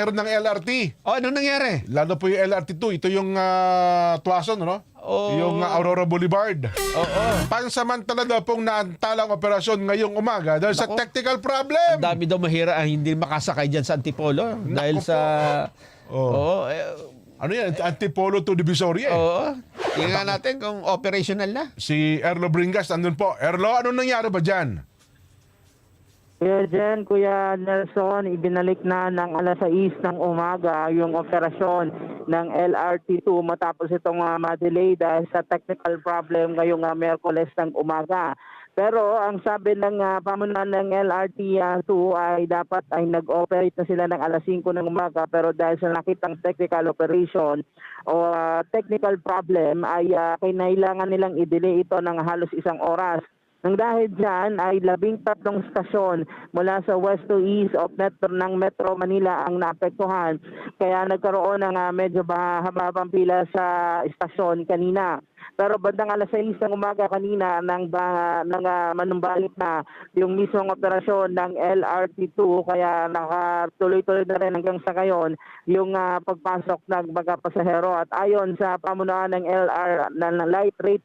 pasahero ng LRT. O, anong nangyari? Lalo po yung LRT2. Ito yung uh, Tuason, no? Oo. Yung uh, Aurora Boulevard. Oo. Pansamantala daw pong naantalang operasyon ngayong umaga dahil sa Nako. technical problem. Ang dami daw mahira ang hindi makasakay dyan sa Antipolo. dahil sa... Oh. Oo. eh, Ano yan? Antipolo to Divisoria. eh. Oo. Tingnan natin kung operational na. Si Erlo Bringas nandun po. Erlo, anong nangyari ba dyan? Kuya Jen, Kuya Nelson, ibinalik na ng alas 6 ng umaga yung operasyon ng LRT2 matapos itong uh, ma-delay dahil sa technical problem ngayong uh, Merkules ng umaga. Pero ang sabi ng uh, pamunuan ng LRT2 ay dapat ay nag-operate na sila ng alas 5 ng umaga pero dahil sa nakitang technical operation o uh, technical problem ay uh, kinailangan nilang i-delay ito ng halos isang oras. Nang dahil dyan ay labing tatlong stasyon mula sa west to east of Metro ng Metro Manila ang naapektuhan. Kaya nagkaroon ng ah, medyo mahabang pila sa istasyon kanina. Pero bandang alas 6 ng umaga kanina nang ba, nang ah, manumbalik na yung mismong operasyon ng LRT2 kaya nakatuloy-tuloy na rin hanggang sa ngayon yung ah, pagpasok ng mga pasahero at ayon sa pamunuan ng LR ng light rate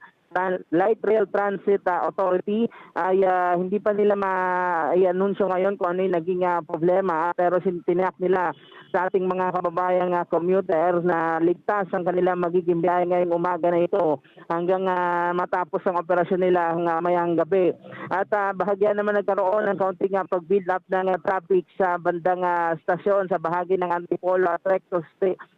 Light Rail Transit uh, Authority ay uh, hindi pa nila ma-anunsyo ngayon kung ano yung naging uh, problema pero tiniyak nila sa ating mga kababayang uh, commuter na ligtas ang kanilang magiging biyahe ngayong umaga na ito hanggang uh, matapos ang operasyon nila uh, mayang gabi. At uh, bahagya naman nagkaroon ng kaunting uh, pag-build up ng uh, traffic sa bandang uh, stasyon sa bahagi ng Antipolo at Recto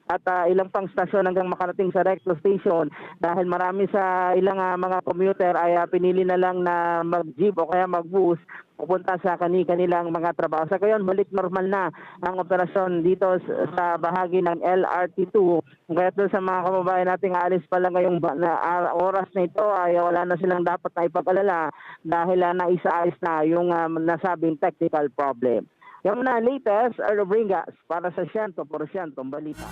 at uh, ilang pang stasyon hanggang makarating sa Recto Station dahil marami sa ilang uh, mga commuter ay uh, pinili na lang na mag-jeep o kaya mag-bus pupunta sa kani-kanilang mga trabaho. Sa ngayon, balik normal na ang operasyon dito sa bahagi ng LRT2. Kaya doon sa mga kababayan nating alis pa lang ngayong oras na ito ay wala na silang dapat na ipag-alala dahil uh, naisaayos na yung ah, nasabing technical problem. Yung na latest, Earl Bringas para sa 100% balita.